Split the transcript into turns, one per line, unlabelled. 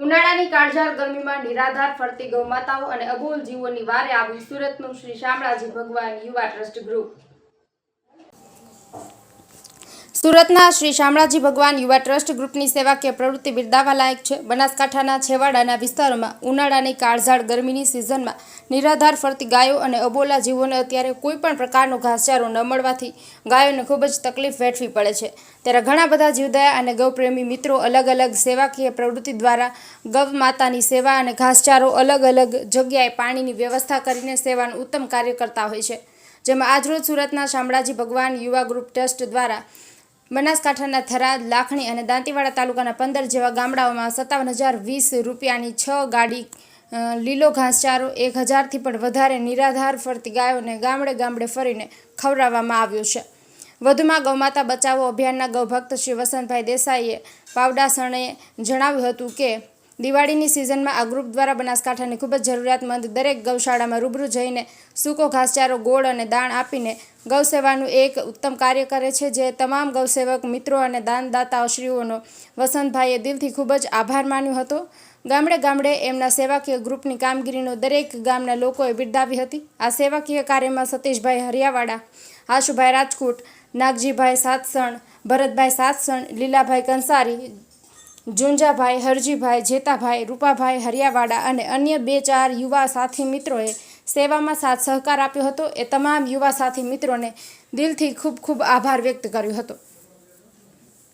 ઉનાળાની કાળઝાળ ગરમીમાં નિરાધાર ફરતી ગૌમાતાઓ અને અબોલ જીવોની વારે આવ્યું સુરતનું શ્રી શામળાજી ભગવાન યુવા ટ્રસ્ટ ગ્રુપ. સુરતના શ્રી શામળાજી ભગવાન યુવા ટ્રસ્ટ ગ્રુપની સેવાકીય પ્રવૃત્તિ બિરદાવા લાયક છે. બનાસકાંઠાના છેવાડાના વિસ્તારોમાં ઉનાળાની કાળઝાળ ગરમીની સિઝનમાં નિરાધાર ફરતી ગાયો અને અબોલા જીવોને અત્યારે કોઈપણ પ્રકારનો ઘાસચારો ન મળવાથી ગાયોને ખૂબ જ તકલીફ વેઠવી પડે છે. ત્યારે ઘણા બધા જીવદયા અને ગૌપ્રેમી મિત્રો અલગ અલગ સેવાકીય પ્રવૃત્તિ દ્વારા ગૌ માતાની સેવા અને ઘાસચારો અલગ અલગ જગ્યાએ પાણીની વ્યવસ્થા કરીને સેવાનું ઉત્તમ કાર્ય કરતા હોય છે. જેમાં આજરોજ સુરતના શામળાજી ભગવાન યુવા ગ્રુપ ટ્રસ્ટ દ્વારા બનાસકાંઠાના થરાદ લાખણી અને દાંતીવાડા તાલુકાના પંદર જેવા ગામડાઓમાં સત્તાવન હજાર વીસ રૂપિયાની છ ગાડી લીલો ઘાસચારો, એક હજારથી પણ વધારે નિરાધાર ફરતી ગાયોને ગામડે ગામડે ફરીને ખવડાવવામાં આવ્યો છે. વધુમાં ગૌમાતા બચાવો અભિયાનના ગૌભક્ત શ્રી વસંતભાઈ દેસાઈએ પાવડાસણે જણાવ્યું હતું કે દિવાળીની સિઝનમાં આ ગ્રુપ દ્વારા બનાસકાંઠાની ખૂબ જ જરૂરિયાતમંદ દરેક ગૌશાળામાં રૂબરૂ જઈને સૂકો ઘાસચારો, ગોળ અને દાણ આપીને ગૌસેવાનું એક ઉત્તમ કાર્ય કરે છે, જે તમામ ગૌસેવક, મિત્રો અને દાનદાતાશ્રીઓનો વસંતભાઈએ દિલથી ખૂબ જ આભાર માન્યો હતો. ગામડે ગામડે એમના સેવાકીય ગ્રુપની કામગીરીનો દરેક ગામના લોકોએ બિરદાવી હતી. આ સેવાકીય કાર્યમાં સતીશભાઈ હરિયાવાડા, આશુભાઈ રાજકોટ, નાગજીભાઈ સાતસણ, ભરતભાઈ સાતસણ, લીલાભાઈ કંસારી જુંજાભાઈ હરજીભાઈ, જેતાભાઈ, રૂપાભાઈ, હરિયાવાડા અને અન્ય બે ચાર યુવા સાથી મિત્રોએ સેવામાં સાથ સહકાર આપ્યો હતો. એ તમામ યુવા સાથી મિત્રોને દિલથી ખૂબ ખૂબ આભાર વ્યક્ત કર્યો હતો.